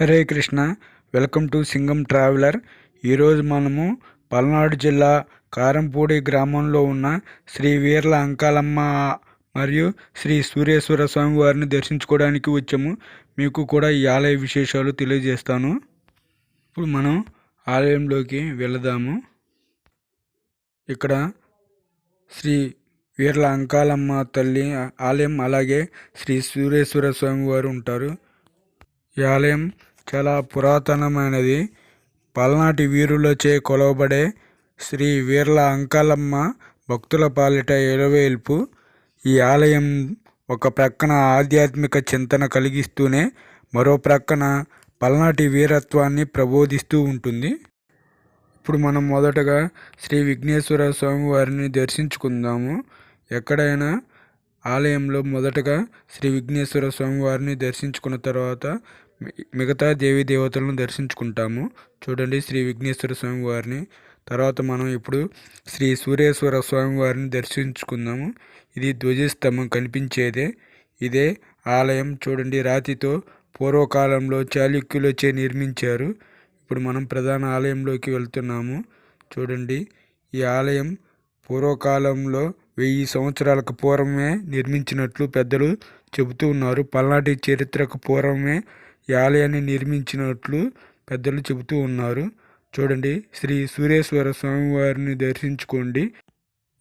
Hare Krishna welcome to Singam traveller. ఈరోజు మనము పల్నాడు జిల్లా కారంపూడి గ్రామంలో ఉన్న శ్రీ వీర్ల అంకాలమ్మ మరియు శ్రీ సూర్యేశ్వర స్వామి వారిని దర్శించుకోవడానికి వచ్చాము. మీకు కూడా ఈ ఆలయ విశేషాలు తెలియజేస్తాను. ఇప్పుడు మనం ఆలయంలోకి వెళదాము. ఇక్కడ శ్రీ వీర్ల అంకాలమ్మ తల్లి ఆలయం అలాగే శ్రీ సూర్యేశ్వర స్వామి వారు ఉంటారు. ఈ ఆలయం చాలా పురాతనమైనది. పల్నాటి వీరులచే కొలవబడే శ్రీ వీర్ల అంకాలమ్మ భక్తుల పాలిట ఎలవేల్పు ఈ ఆలయం ఒక ప్రక్కన ఆధ్యాత్మిక చింతన కలిగిస్తూనే మరో ప్రక్కన పల్నాటి వీరత్వాన్ని ప్రబోధిస్తూ ఉంటుంది. ఇప్పుడు మనం మొదటగా శ్రీ విఘ్నేశ్వర స్వామి వారిని దర్శించుకుందాము. ఎక్కడైనా ఆలయంలో మొదటగా శ్రీ విఘ్నేశ్వర స్వామి వారిని దర్శించుకున్న తర్వాత మిగతా దేవీ దేవతలను దర్శించుకుంటాము. చూడండి శ్రీ విఘ్నేశ్వర స్వామి వారిని తర్వాత మనం ఇప్పుడు శ్రీ సూర్యేశ్వర స్వామి వారిని దర్శించుకుందాము. ఇది ధ్వజస్తంభం కనిపించేదే. ఇదే ఆలయం. చూడండి రాతితో పూర్వకాలంలో చాళుక్యులచే నిర్మించారు. ఇప్పుడు మనం ప్రధాన ఆలయంలోకి వెళ్తున్నాము. చూడండి ఈ ఆలయం పూర్వకాలంలో వెయ్యి సంవత్సరాలకు పూర్వమే నిర్మించినట్లు పెద్దలు చెబుతూ ఉన్నారు. పల్నాటి చరిత్రకు పూర్వమే ఈ ఆలయాన్ని నిర్మించినట్లు పెద్దలు చెబుతూ ఉన్నారు. చూడండి శ్రీ సూర్యేశ్వర స్వామి వారిని దర్శించుకోండి.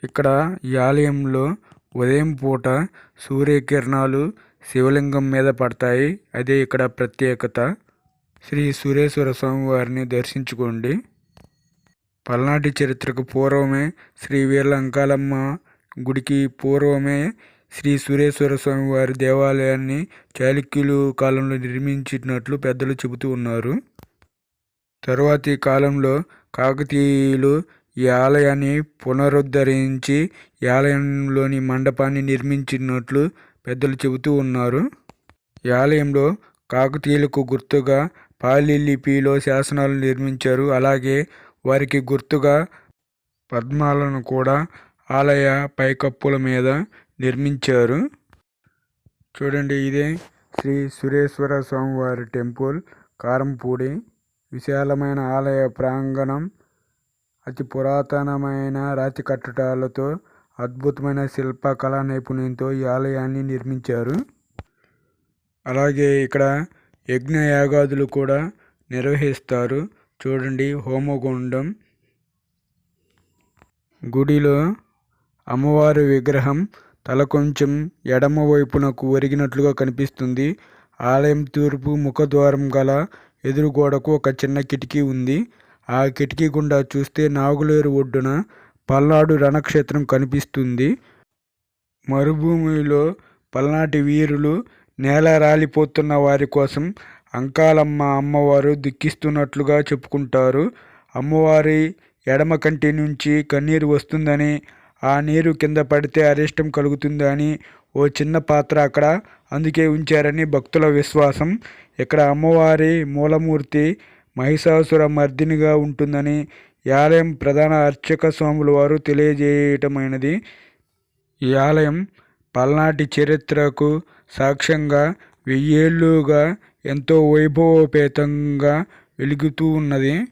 ఇక్కడ ఈ ఆలయంలో ఉదయం పూట సూర్యకిరణాలు శివలింగం మీద పడతాయి. అదే ఇక్కడ ప్రత్యేకత. శ్రీ సూర్యేశ్వర స్వామి వారిని దర్శించుకోండి. పల్నాటి చరిత్రకు పూర్వమే శ్రీ వీర్లంకాలమ్మ గుడికి పూర్వమే శ్రీ సురేశ్వర స్వామి వారి దేవాలయాన్ని చాళుక్యులు కాలంలో నిర్మించినట్లు పెద్దలు చెబుతూ ఉన్నారు. తరువాతి కాలంలో కాకతీయులు ఈ ఆలయాన్ని పునరుద్ధరించి ఈ ఆలయంలోని మండపాన్ని నిర్మించినట్లు పెద్దలు చెబుతూ ఉన్నారు. ఈ ఆలయంలో కాకతీయులకు గుర్తుగా పాలి లిపిలో శాసనాలు నిర్మించారు. అలాగే వారికి గుర్తుగా పద్మాలను కూడా ఆలయ పైకప్పుల మీద నిర్మించారు. చూడండి ఇదే శ్రీ సురేశ్వర స్వామివారి టెంపుల్ కారంపూడి. విశాలమైన ఆలయ ప్రాంగణం అతి పురాతనమైన రాతి కట్టడాలతో అద్భుతమైన శిల్పకళా నైపుణ్యంతో ఈ ఆలయాన్ని నిర్మించారు. అలాగే ఇక్కడ యజ్ఞ యాగాదులు కూడా నిర్వహిస్తారు. చూడండి హోమగుండం. గుడిలో అమ్మవారి విగ్రహం తల కొంచెం ఎడమ వైపునకు ఒరిగినట్లుగా కనిపిస్తుంది. ఆలయం తూర్పు ముఖద్వారం గల ఎదురుగోడకు ఒక చిన్న కిటికీ ఉంది. ఆ కిటికీ గుండా చూస్తే నాగులేరు ఒడ్డున పల్నాడు రణక్షేత్రం కనిపిస్తుంది. మరుభూమిలో పల్నాటి వీరులు నేల రాలిపోతున్న వారి కోసం అంకాలమ్మ అమ్మవారు దుఃఖిస్తున్నట్లుగా చెప్పుకుంటారు. అమ్మవారి ఎడమ కంటి నుంచి కన్నీరు వస్తుందని ఆ నీరు కింద పడితే అరిష్టం కలుగుతుందని ఓ చిన్న పాత్ర అక్కడ అందుకే ఉంచారని భక్తుల విశ్వాసం. ఇక్కడ అమ్మవారి మూలమూర్తి మహిషాసుర మర్దినిగా ఉంటుందని ఈ ఆలయం ప్రధాన అర్చక స్వాముల వారు తెలియజేయటమైనది. ఈ ఆలయం పల్నాటి చరిత్రకు సాక్ష్యంగా వెయ్యేళ్ళుగా ఎంతో వైభవోపేతంగా వెలుగుతూ ఉన్నది.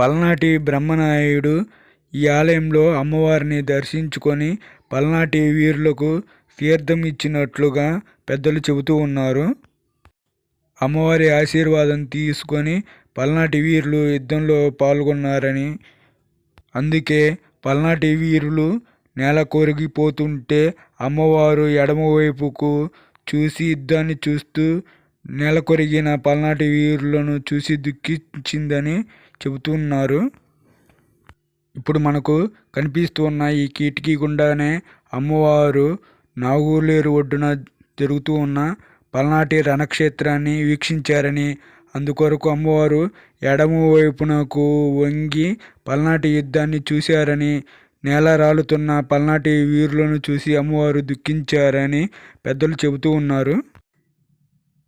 పల్నాటి బ్రహ్మనాయుడు ఈ ఆలయంలో అమ్మవారిని దర్శించుకొని పల్నాటి వీరులకు తీర్థం ఇచ్చినట్లుగా పెద్దలు చెబుతూ ఉన్నారు. అమ్మవారి ఆశీర్వాదం తీసుకొని పల్నాటి వీరులు యుద్ధంలో పాల్గొన్నారని. అందుకే పల్నాటి వీరులు నేల కొరిగిపోతుంటే అమ్మవారు ఎడమవైపుకు చూసి యుద్ధాన్ని చూస్తూ నేల కొరిగిన పల్నాటి వీరులను చూసి దుఃఖించిందని చెబుతున్నారు ఇప్పుడు మనకు కనిపిస్తూ ఉన్న ఈ కిటికీ గుండానే అమ్మవారు నాగూలేరు ఒడ్డున జరుగుతూ ఉన్న పల్నాటి రణక్షేత్రాన్ని వీక్షించారని అందుకొరకు అమ్మవారు ఎడమ వైపునకు వంగి పల్నాటి యుద్ధాన్ని చూశారని నేల రాలుతున్న పల్నాటి వీరులను చూసి అమ్మవారు దుఃఖించారని పెద్దలు చెబుతూ ఉన్నారు.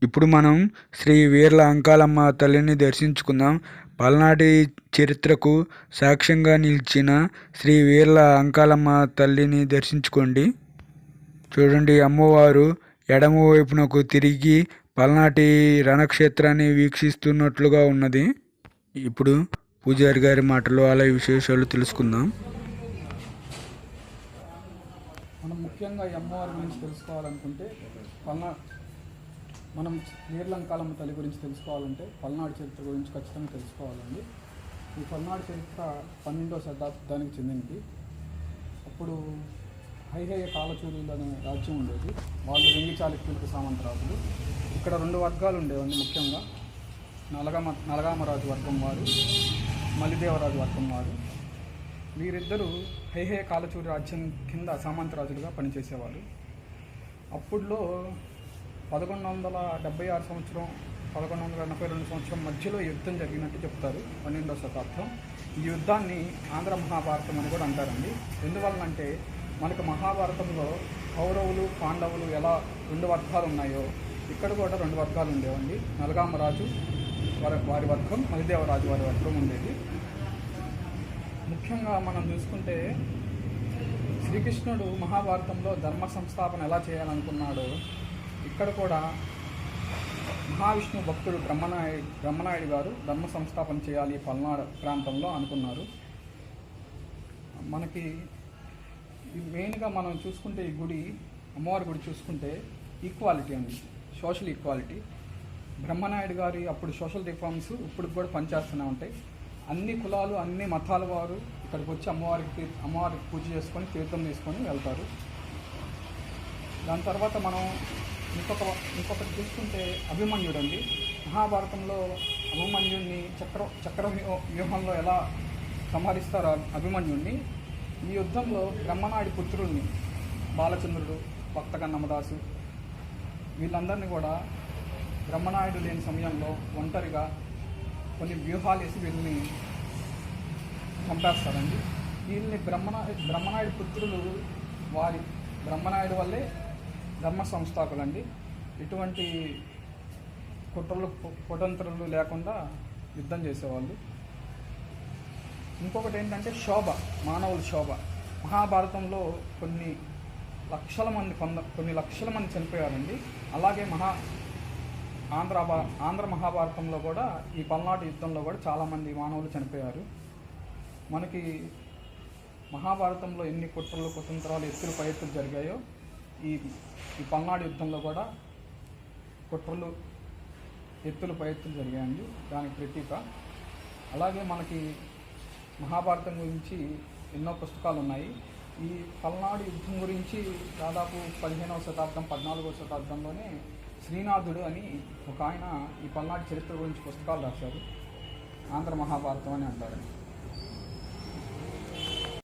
ఇప్పుడు మనం శ్రీ వీర్ల అంకాలమ్మ తల్లిని దర్శించుకుందాం. పల్నాటి చరిత్రకు సాక్ష్యంగా నిలిచిన శ్రీ వీర్ల అంకాలమ్మ తల్లిని దర్శించుకోండి. చూడండి అమ్మవారు ఎడమ వైపునకు తిరిగి పల్నాటి రణక్షేత్రాన్ని వీక్షిస్తున్నట్లుగా ఉన్నది. ఇప్పుడు పూజారి గారి మాటలు అలా విశేషాలు తెలుసుకుందాం. మనం ముఖ్యంగా ఈ అమ్మవారి గురించి తెలుసుకోవాలనుకుంటే పల్నా మనం నీర్లంకాలమ్మ తల్లి గురించి తెలుసుకోవాలంటే పల్నాడు చరిత్ర గురించి ఖచ్చితంగా తెలుసుకోవాలండి. ఈ పల్నాడు చరిత్ర పన్నెండవ శతాబ్దానికి చెందినది అప్పుడు హైహేయ కాలచూరులు అనే రాజ్యం ఉండేది. వాళ్ళు వెంగి చాళుక్యులకు సామంతరాజులు. ఇక్కడ రెండు వర్గాలు ఉండేవండి ముఖ్యంగా. నలగామ నలగామరాజు వర్గం వారు మలిదేవరాజు వర్గం వారు. వీరిద్దరూ హైహే కాలచూరి రాజ్యం కింద సామంతరాజులుగా పనిచేసేవారు. అప్పుడులో పదకొండు వందల డెబ్బై ఆరు సంవత్సరం పదకొండు వందల ఎనభై రెండు సంవత్సరం మధ్యలో యుద్ధం జరిగినట్టు చెప్తారు. పన్నెండవ శతాబ్దం. ఈ యుద్ధాన్ని ఆంధ్ర మహాభారతం అని కూడా అంటారండి. ఎందువలనంటే మనకు మహాభారతంలో కౌరవులు పాండవులు ఎలా రెండు వర్గాలు ఉన్నాయో ఇక్కడ కూడా రెండు వర్గాలు ఉండేవండి. నలగామరాజు వారి వారి వర్గం మలిదేవరాజు వారి వర్గం ఉండేది. ముఖ్యంగా మనం చూసుకుంటే శ్రీకృష్ణుడు మహాభారతంలో ధర్మ సంస్థాపన ఎలా చేయాలనుకున్నాడో ఇక్కడ కూడా మహావిష్ణు భక్తుడు బ్రహ్మనాయుడు బ్రహ్మనాయుడు గారు ధర్మ సంస్థాపన చేయాలి పల్నాడు ప్రాంతంలో అనుకున్నారు. మనకి మెయిన్గా మనం చూసుకుంటే ఈ గుడి అమ్మవారి గుడి చూసుకుంటే ఈక్వాలిటీ అండి సోషల్ ఈక్వాలిటీ బ్రహ్మనాయుడు గారి అప్పుడు సోషల్ రిఫార్మ్స్ ఇప్పుడు కూడా పనిచేస్తూనే ఉంటాయి. అన్ని కులాలు అన్ని మతాల వారు ఇక్కడికి వచ్చి అమ్మవారికి అమ్మవారికి పూజ చేసుకొని తీర్థం తీసుకొని వెళ్తారు. దాని తర్వాత మనం ఇంకొక ఇంకొకటి చూసుకుంటే అభిమన్యుడు అండి మహాభారతంలో అభిమన్యుడిని చక్ర చక్ర వ్యూహంలో ఎలా సంహరిస్తారో అభిమన్యుడిని ఈ యుద్ధంలో బ్రహ్మనాయుడి పుత్రుల్ని బాలచంద్రుడు భక్త కన్నమదాసు వీళ్ళందరినీ కూడా బ్రహ్మనాయుడు లేని సమయంలో ఒంటరిగా కొన్ని వ్యూహాలు వేసి వీళ్ళని చంపేస్తారండి. వీళ్ళని బ్రహ్మనా బ్రహ్మనాయుడు పుత్రులు వారి బ్రహ్మనాయుడు వల్లే ధర్మ సంస్థాకులండి ఎటువంటి కుట్రలు కుటంత్రలు లేకుండా యుద్ధం చేసేవాళ్ళు. ఇంకొకటి ఏంటంటే శోభ మానవుల శోభ. మహాభారతంలో కొన్ని లక్షల మంది కొంద కొన్ని లక్షల మంది చనిపోయారండి. అలాగే మహా ఆంధ్ర భా- ఆంధ్ర మహాభారతంలో కూడా ఈ పల్నాడు యుద్ధంలో కూడా చాలామంది మానవులు చనిపోయారు. మనకి మహాభారతంలో ఎన్ని కుట్రలు కుతంత్రాలు ఎత్తులు పై ఎత్తులు జరిగాయో ఈ ఈ పల్నాడు యుద్ధంలో కూడా కుట్రలు ఎత్తులు పై ఎత్తులు జరిగాయండి. దానికి ప్రతీక. అలాగే మనకి మహాభారతం గురించి ఎన్నో పుస్తకాలు ఉన్నాయి. ఈ పల్నాడు యుద్ధం గురించి దాదాపు పదిహేనవ శతాబ్దం పద్నాలుగవ శతాబ్దంలోనే శ్రీనాథుడు అని ఒక ఆయన ఈ పల్నాడు చరిత్ర గురించి పుస్తకాలు రాశారు. ఆంధ్ర మహాభారతం అని అంటారు.